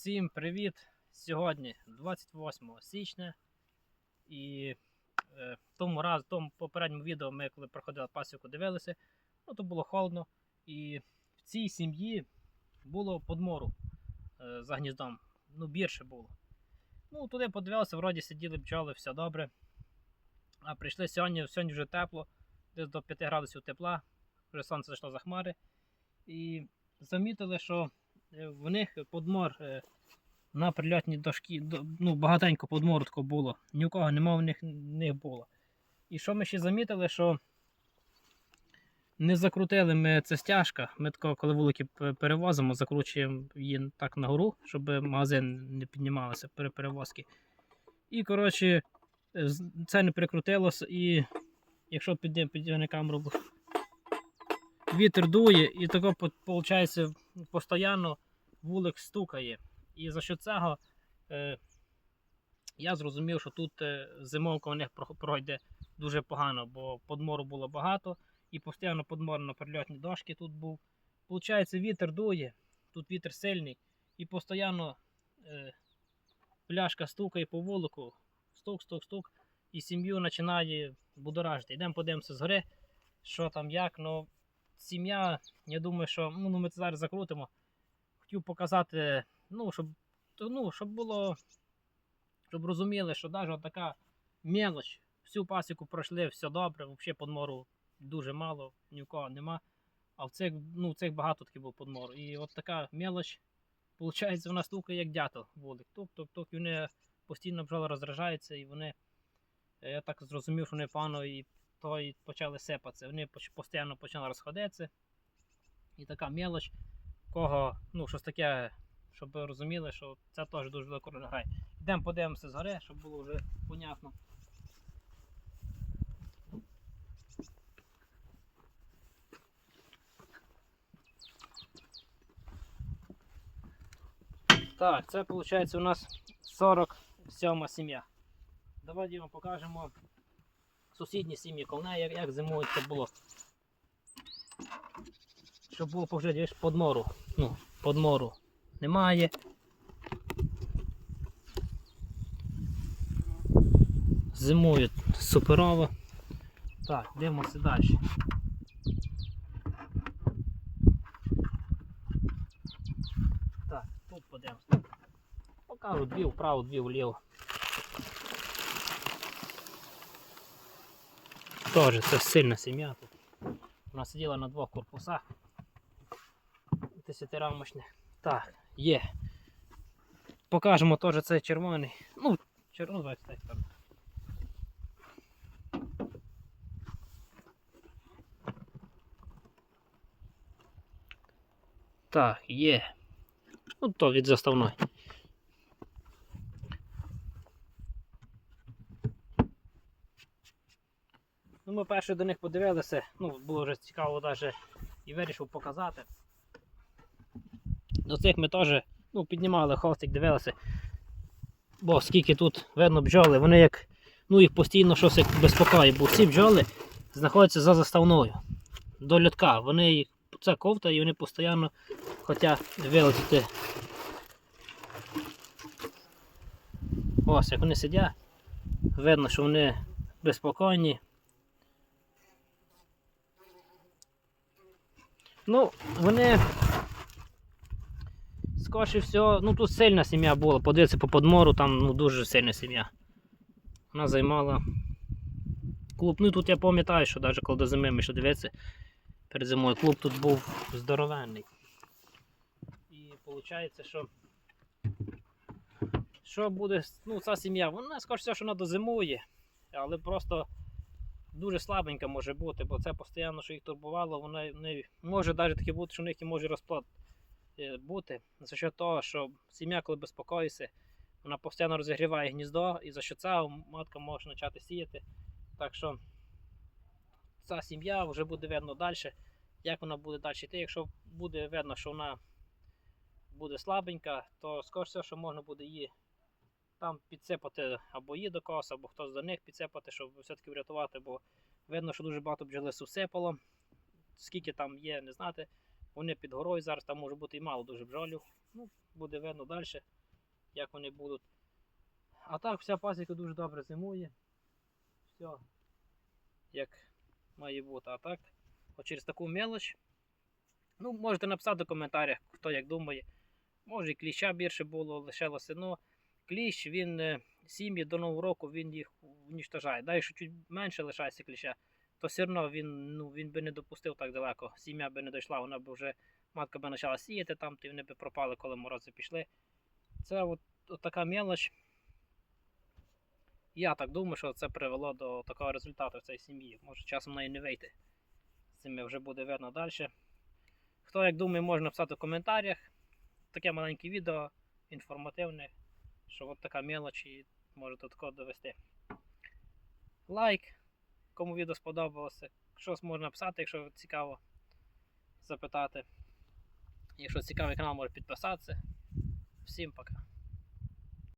Всім привіт! Сьогодні 28 січня. І е, тому раз, в тому попередньому відео ми коли проходили пасіку, дивилися, ну то було холодно. І в цій сім'ї було подмору е, за гніздом. Ну, більше було. Ну, туди подивилися, вроді сиділи бджоли, все добре. А прийшли сьогодні, сьогодні вже тепло, десь до 5 градусів тепла, вже сонце зайшло за хмари. І замітили, що в них подмор е, на прильотній дошкі, до- ну, багатенько подмору було. Ні у кого нема в них, них було. І що ми ще замітили, що не закрутили ми це стяжка. Ми тако, коли вулики перевозимо, закручуємо її так нагору, щоб магазин не піднімалося при перевозці. І, коротше, е, це не прикрутилося, і якщо піде, піде на камеру, вітер дує, і тако виходить постійно вулик стукає. І за що цього е, я зрозумів, що тут е, зимовка у них пройде дуже погано, бо подмору було багато, і постійно подмор на прильотні дошки тут був. Получається, вітер дує, тут вітер сильний, і постійно е, пляшка стукає по вулику, стук, стук, стук, і сім'ю починає будоражити. Йдемо подивимося згори, що там, як. Ну, сім'я, я думаю, що ну, ми це зараз закрутимо. Хотів показати, ну, щоб, ну, щоб було, щоб розуміли, що навіть така мелоч, всю пасіку пройшли, все добре, взагалі подмору дуже мало, ні в кого нема. А в цих, ну, в цих багато таки був подмор. І от така мелоч, виходить, вона стукає як дятел. Тук-тук-тук, і вони постійно бджоли розражаються, і вони, я так зрозумів, що вони погано і то і почали сипатися. Вони постійно почали розходитися. І така мелоч, кого, ну, щось таке, щоб ви розуміли, що це теж дуже велику роль грає. Йдемо подивимося згори, щоб було вже понятно. Так, це виходить у нас 47 сім'я. Давайте вам покажемо сусідні сім'ї колне, як, як зимою це було. Щоб було пожити, подмору. Ну, подмору немає. Зимують суперово. Так, дивимося далі. Так, тут подивимося. Покажу дві вправо, дві вліво. Тоже це сильна сім'я тут. Вона сиділа на двох корпусах. Десятирамочних. Так, є. Покажемо теж цей червоний. Ну, червоний, давайте так. так. Так, є. Ну, то від заставної. Ну, ми перше до них подивилися, ну, було вже цікаво навіть і вирішив показати. До цих ми теж ну, піднімали холстик, дивилися. Бо скільки тут видно бджоли, вони як, ну їх постійно щось безпокоїть, бо ці бджоли знаходяться за заставною до льотка. Вони їх, це ковта і вони постійно хочуть вилетіти. Ось як вони сидять. Видно, що вони безпокійні. Ну, вони. Скоріше всього, ну тут сильна сім'я була. Подивитися по подмору, там ну, дуже сильна сім'я. Вона займала клуб. Ну тут я пам'ятаю, що навіть коли до зими ми ще дивитися перед зимою, клуб тут був здоровенний. І виходить, що. Що буде, ну, ця сім'я, вона скоріше що вона дозимує, але просто дуже слабенька може бути, бо це постійно, що їх турбувало, вона не може навіть таке бути, що в них і може розплод е, бути. За що того, що сім'я, коли безпокоїться, вона постійно розігріває гніздо, і за що цього матка може почати сіяти. Так що ця сім'я вже буде видно далі, як вона буде далі йти. Якщо буде видно, що вона буде слабенька, то скоріше що можна буде її там підсипати або її до когось, або хтось до них підсипати, щоб все-таки врятувати, бо видно, що дуже багато бджоли всипало. Скільки там є, не знати. Вони під горою зараз там може бути і мало дуже бджолів. Ну, буде видно далі, як вони будуть. А так, вся пасіка дуже добре зимує. Все, як має бути. А так, от через таку мелоч. Ну, можете написати в коментарях, хто як думає. Може і кліща більше було, лишилося. Ну, кліщ, він е, сім'ї до Нового року він їх унічтожає. Да, якщо чуть менше лишається кліща, то все одно він, ну, він би не допустив так далеко. Сім'я би не дійшла, вона б вже матка би почала сіяти там, то вони б пропали, коли морози пішли. Це от, от така мелоч. Я так думаю, що це привело до такого результату в цій сім'ї. Може часом неї не вийти. З цим вже буде видно далі. Хто як думає, може написати в коментарях. Таке маленьке відео, інформативне, що от така мелоч і може до такого довести. Лайк, кому відео сподобалося. Щось можна написати, якщо цікаво запитати. Якщо цікавий канал, може підписатися. Всім пока.